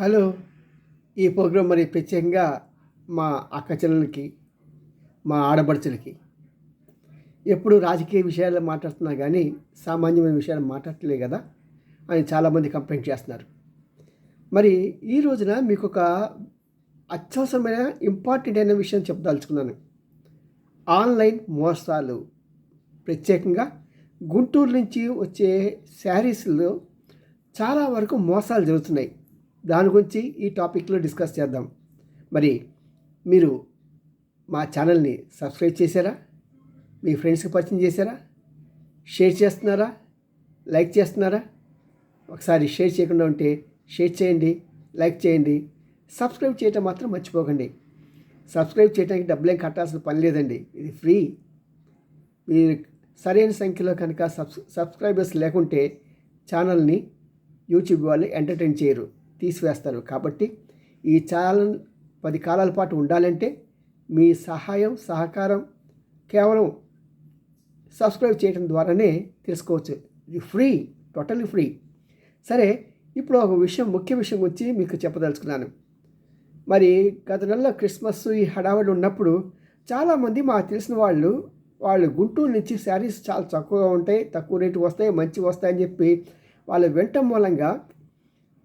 Hello. ఈ programme మరి ప్రత్యేకంగా మా అక్క చెల్లెలకి మా ఆడబడుచులకి ఎప్పుడు రాజకీయ విషయాలు మాట్లాడుతున్నా కానీ సామాన్యమైన విషయాలు మాట్లాడట్లేదు కదా అని చాలామంది కంప్లైంట్ చేస్తున్నారు. మరి ఈ రోజున మీకు ఒక అత్యవసరమైన ఇంపార్టెంట్ అయిన విషయం చెప్పదలుచుకున్నాను. ఆన్లైన్ మోసాలు. ప్రత్యేకంగా గుంటూరు నుంచి వచ్చే శారీస్లో చాలా వరకు మోసాలు జరుగుతున్నాయి. దాని గురించి ఈ టాపిక్లో డిస్కస్ చేద్దాం. మరి మీరు మా ఛానల్ని సబ్స్క్రైబ్ చేశారా? మీ ఫ్రెండ్స్కి పరిచయం చేశారా? షేర్ చేస్తున్నారా? లైక్ చేస్తున్నారా? ఒకసారి షేర్ చేయకుండా ఉంటే షేర్ చేయండి లైక్ చేయండి. సబ్స్క్రైబ్ చేయటం మాత్రం మర్చిపోకండి. సబ్స్క్రైబ్ చేయడానికి డబ్బులేం కట్టాల్సిన పని లేదండి. ఇది ఫ్రీ. మీరు సరైన సంఖ్యలో కనుక సబ్స్ సబ్స్క్రైబర్స్ లేకుంటే ఛానల్ని యూట్యూబ్ వాళ్ళు ఎంటర్టైన్ చేయరు. తీసివేస్తారు. కాబట్టి ఈ ఛానల్ పది కాలాల పాటు ఉండాలంటే మీ సహాయం సహకారం కేవలం సబ్స్క్రైబ్ చేయడం ద్వారానే తెలుసుకోవచ్చు. ఇది ఫ్రీ టోటల్లీ ఫ్రీ. సరే ఇప్పుడు ఒక విషయం ముఖ్య విషయం గురించి మీకు చెప్పదలుచుకున్నాను. మరి గత నెలలో క్రిస్మస్ ఈ హడావిడి ఉన్నప్పుడు చాలామంది మాకు తెలిసిన వాళ్ళు వాళ్ళు గుంటూరు నుంచి శారీస్ చాలా తక్కువగా ఉంటాయి తక్కువ రేటు వస్తాయి మంచి వస్తాయని చెప్పి వాళ్ళు వినటం మూలంగా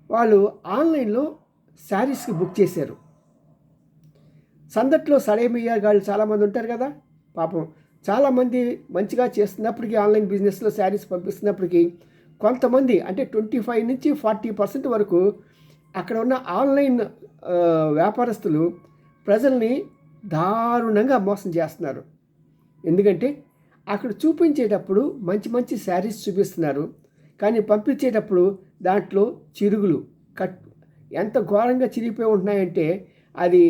వాళ్ళు ఆన్లైన్లో శారీస్కి బుక్ చేశారు. సందట్లో సడేమియ్య వాళ్ళు చాలామంది ఉంటారు కదా పాపం చాలామంది మంచిగా చేస్తున్నప్పటికీ ఆన్లైన్ బిజినెస్లో శారీస్ పంపిస్తున్నప్పటికీ కొంతమంది అంటే ట్వంటీ ఫైవ్ నుంచి ఫార్టీ పర్సెంట్ వరకు అక్కడ ఉన్న ఆన్లైన్ వ్యాపారస్తులు ప్రజల్ని దారుణంగా మోసం చేస్తున్నారు. ఎందుకంటే అక్కడ చూపించేటప్పుడు మంచి మంచి శారీస్ చూపిస్తున్నారు. కానీ పంపించేటప్పుడు దాంట్లో చిరుగులు కట్ ఎంత ఘోరంగా చిరిగిపోయి ఉంటున్నాయంటే అది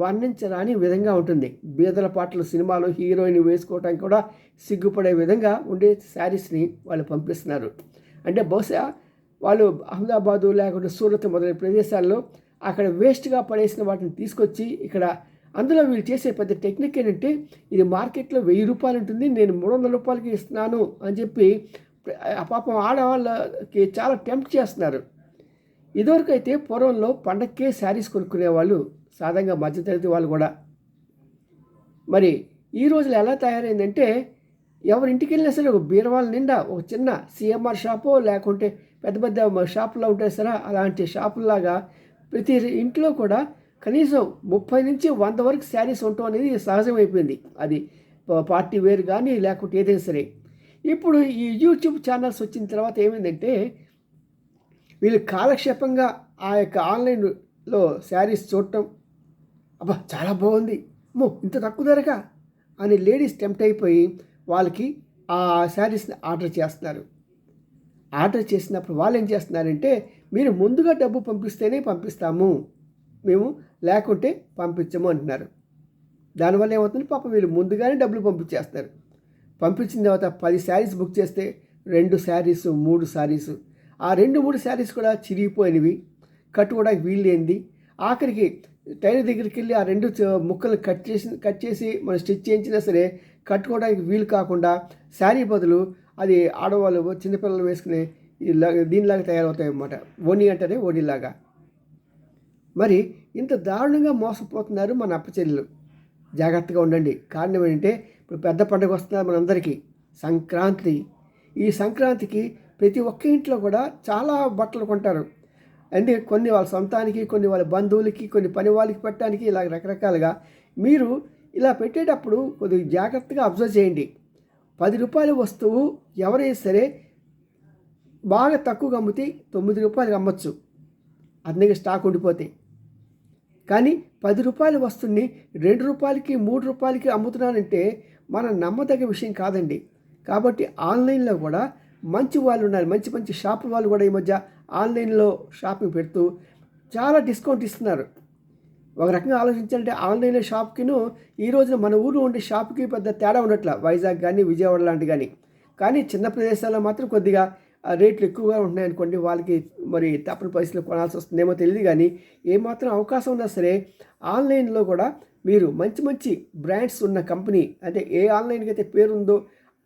వర్ణించరాని విధంగా ఉంటుంది. బీదల పాటలు సినిమాలో హీరోయిన్ వేసుకోవడానికి కూడా సిగ్గుపడే విధంగా ఉండే శారీస్ని వాళ్ళు పంపిస్తున్నారు. అంటే బహుశా వాళ్ళు అహ్మదాబాదు లేకుంటే సూరత్ మొదలైన ప్రదేశాల్లో అక్కడ వేస్ట్గా పడేసిన వాటిని తీసుకొచ్చి ఇక్కడ అందులో వీళ్ళు చేసే పెద్ద టెక్నిక్ ఏంటంటే ఇది మార్కెట్లో వెయ్యి రూపాయలు ఉంటుంది నేను మూడు వందల రూపాయలకి ఇస్తున్నాను అని చెప్పి పాపం ఆడవాళ్ళకి చాలా టెంప్ట్ చేస్తున్నారు. ఇదివరకు అయితే పూర్వంలో పండక్కే శారీస్ కొనుక్కునే వాళ్ళు సాధారణంగా మధ్యతరగతి వాళ్ళు కూడా. మరి ఈ రోజులు ఎలా తయారైందంటే ఎవరి ఇంటికి వెళ్ళినా సరే ఒక బీరవాల నిండా ఒక చిన్న సిఎంఆర్ షాపు లేకుంటే పెద్ద పెద్ద షాపులో ఉంటాయి సరే అలాంటి షాపుల్లాగా ప్రతి ఇంట్లో కూడా కనీసం ముప్పై నుంచి వంద వరకు శారీస్ ఉండటం అనేది సహజమైపోయింది. అది పార్టీ వేర్ కానీ లేకుంటే ఏదైనా సరే. ఇప్పుడు ఈ యూట్యూబ్ ఛానల్స్ వచ్చిన తర్వాత ఏమైందంటే వీళ్ళు కాలక్షేపంగా ఆ యొక్క ఆన్లైన్లో శారీస్ చూడటం అబ్బా చాలా బాగుంది. మో ఇంత తక్కువ ధరగా అని లేడీస్ టెంప్ట్ అయిపోయి వాళ్ళకి ఆ శారీస్ని ఆర్డర్ చేస్తున్నారు. ఆర్డర్ చేసినప్పుడు వాళ్ళు ఏం చేస్తున్నారంటే మీరు ముందుగా డబ్బు పంపిస్తేనే పంపిస్తాము. మేము లేకుంటే పంపించము అంటున్నారు. దానివల్ల ఏమవుతుంది? పాపం వీళ్ళు ముందుగానే డబ్బులు పంపించేస్తారు పంపించిన తర్వాత పది శారీస్ బుక్ చేస్తే రెండు శారీస్ మూడు శారీస్. ఆ రెండు మూడు శారీస్ కూడా చిరిగిపోయినవి. కట్టుకోవడానికి వీల్లేంది ఆఖరికి టైలర్ దగ్గరికి వెళ్ళి ఆ రెండు ముక్కలు కట్ చేసి కట్ చేసి మనం స్టిచ్ చేయించినా సరే కట్టుకోవడానికి వీలు కాకుండా శారీ బదులు అది ఆడవాళ్ళు చిన్నపిల్లలు వేసుకునే దీనిలాగా తయారవుతాయి అన్నమాట. ఓణి అంటేనే ఓణిలాగా. మరి ఇంత దారుణంగా మోసపోతున్నారు మన అప్పచెల్లెలు. జాగ్రత్తగా ఉండండి. కారణం ఏంటంటే ఇప్పుడు పెద్ద పండుగ వస్తున్నారు మనందరికీ. సంక్రాంతి. ఈ సంక్రాంతికి ప్రతి ఒక్క ఇంట్లో కూడా చాలా బట్టలు కొంటారు. అంటే కొన్ని వాళ్ళ సొంతానికి కొన్ని వాళ్ళ బంధువులకి కొన్ని పని వాళ్ళకి పెట్టడానికి ఇలా రకరకాలుగా మీరు ఇలా పెట్టేటప్పుడు కొద్దిగా జాగ్రత్తగా అబ్జర్వ్ చేయండి. పది రూపాయల వస్తువు ఎవరైనా సరే బాగా తక్కువగా అమ్మితే తొమ్మిది రూపాయలకి అమ్మచ్చు. అందుకే స్టాక్ ఉండిపోతే. కానీ పది రూపాయల వస్తువుని రెండు రూపాయలకి మూడు రూపాయలకి అమ్ముతున్నానంటే మన నమ్మదగ్గ విషయం కాదండి. కాబట్టి ఆన్లైన్లో కూడా మంచి వాళ్ళు ఉన్నారు. మంచి మంచి షాపు వాళ్ళు కూడా ఈ మధ్య ఆన్లైన్లో షాపింగ్ పెడుతూ చాలా డిస్కౌంట్ ఇస్తున్నారు. ఒక రకంగా ఆలోచించాలంటే ఆన్లైన్లో షాప్కిను ఈ రోజున మన ఊర్లో ఉండే షాప్కి పెద్ద తేడా ఉండట్ల. వైజాగ్ కానీ విజయవాడ లాంటి కానీ కానీ చిన్న ప్రదేశాల్లో మాత్రం కొద్దిగా రేట్లు ఎక్కువగా ఉన్నాయనుకోండి వాళ్ళకి మరి తప్పని పరిస్థితులు కొనాల్సి వస్తుందేమో తెలియదు కానీ ఏమాత్రం అవకాశం ఉన్నా సరే ఆన్లైన్లో కూడా మీరు మంచి మంచి బ్రాండ్స్ ఉన్న కంపెనీ అంటే ఏ ఆన్లైన్కి అయితే పేరు ఉందో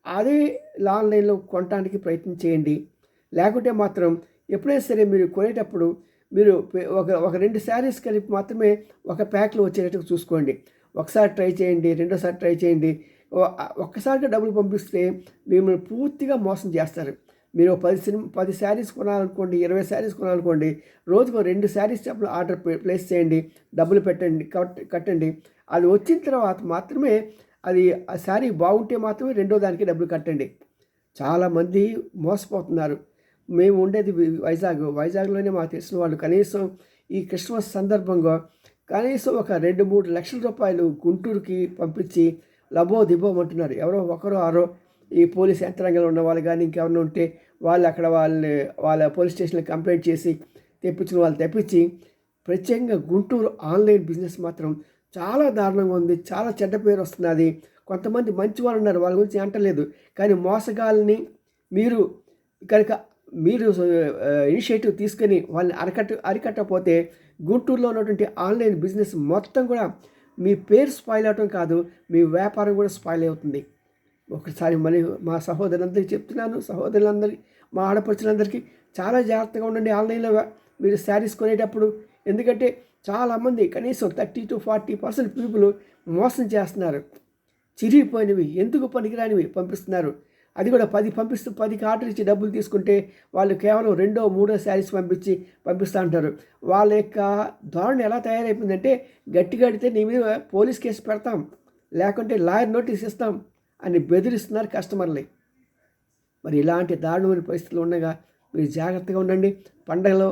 అదే ఆన్లైన్లో కొనడానికి ప్రయత్నం చేయండి. లేకుంటే మాత్రం ఎప్పుడైనా సరే మీరు కొనేటప్పుడు మీరు ఒక ఒక రెండు శారీస్ కలిపి మాత్రమే ఒక ప్యాక్లో వచ్చేటట్టు చూసుకోండి. ఒకసారి ట్రై చేయండి రెండోసారి ట్రై చేయండి. ఒక్కసారిగా డబ్బులు పంపిస్తే మిమ్మల్ని పూర్తిగా మోసం చేస్తారు. మీరు పది సినిమా పది శారీస్ కొనాలనుకోండి ఇరవై శారీస్ కొనాలనుకోండి రోజుకు రెండు శారీస్ చెప్పులు ఆర్డర్ ప్లేస్ చేయండి డబ్బులు పెట్టండి కట్ కట్టండి. అది వచ్చిన తర్వాత మాత్రమే అది ఆ శారీ బాగుంటే మాత్రమే రెండో దానికి డబ్బులు కట్టండి. చాలామంది మోసపోతున్నారు. మేము ఉండేది వైజాగ్. వైజాగ్లోనే మాకు తెలిసిన వాళ్ళు కనీసం ఈ క్రిస్మస్ సందర్భంగా కనీసం ఒక రెండు మూడు లక్షల రూపాయలు గుంటూరుకి పంపించి లబో దిబోమంటున్నారు ఎవరో ఒకరో ఆరో ఈ పోలీస్ యంత్రాంగంలో ఉన్న వాళ్ళు కానీ ఇంకెవరైనా ఉంటే వాళ్ళు అక్కడ వాళ్ళ వాళ్ళ పోలీస్ స్టేషన్లో కంప్లైంట్ చేసి తెప్పించిన వాళ్ళు తెప్పించి ప్రత్యేకంగా గుంటూరు ఆన్లైన్ బిజినెస్ మాత్రం చాలా దారుణంగా ఉంది. చాలా చెడ్డ పేరు వస్తున్నది కొంతమంది మంచి వాళ్ళు ఉన్నారు. వాళ్ళ గురించి అంటలేదు. కానీ మోసగాల్ని మీరు కనుక మీరు ఇనిషియేటివ్ తీసుకొని వాళ్ళని అరకట్ట అరికట్టకపోతే గుంటూరులో ఉన్నటువంటి ఆన్లైన్ బిజినెస్ మొత్తం కూడా మీ పేరు స్పాయిల్ అవటం కాదు. మీ వ్యాపారం కూడా స్పాయిల్ అవుతుంది. ఒకసారి మళ్ళీ మా సహోదరులందరికీ చెప్తున్నాను. సహోదరులందరికీ మా ఆడపడుచులందరికీ చాలా జాగ్రత్తగా ఉండండి ఆన్లైన్లో. మీరు శారీస్ కొనేటప్పుడు ఎందుకంటే చాలామంది కనీసం thirty to forty percent people మోసం చేస్తున్నారు. చిరిగిపోయినవి ఎందుకు పనికిరానివి పంపిస్తున్నారు. అది కూడా పది పంపిస్తూ పదికి ఆర్డర్ ఇచ్చి డబ్బులు తీసుకుంటే వాళ్ళు కేవలం రెండో మూడో శారీస్ పంపించి పంపిస్తూ ఉంటారు. వాళ్ళ యొక్క ధోరణి ఎలా తయారైపోయిందంటే గట్టిగా అడితే నీ మీద పోలీస్ కేసు పెడతాం. లేకుంటే లాయర్ నోటీస్ ఇస్తాం. అని బెదిరిస్తున్నారు కస్టమర్లే మరి ఇలాంటి దారుణమైన పరిస్థితులు ఉండగా మీరు జాగ్రత్తగా ఉండండి. పండగలో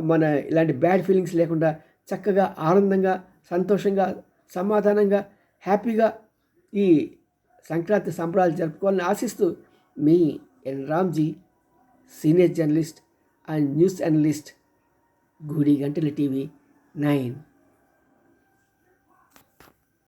మన ఇలాంటి బ్యాడ్ ఫీలింగ్స్ లేకుండా చక్కగా ఆనందంగా సంతోషంగా సమాధానంగా హ్యాపీగా ఈ సంక్రాంతి సంబరాలు జరుపుకోవాలని ఆశిస్తూ మీ N Ramji senior journalist and news analyst గూడి గంటల టీవీ నైన్.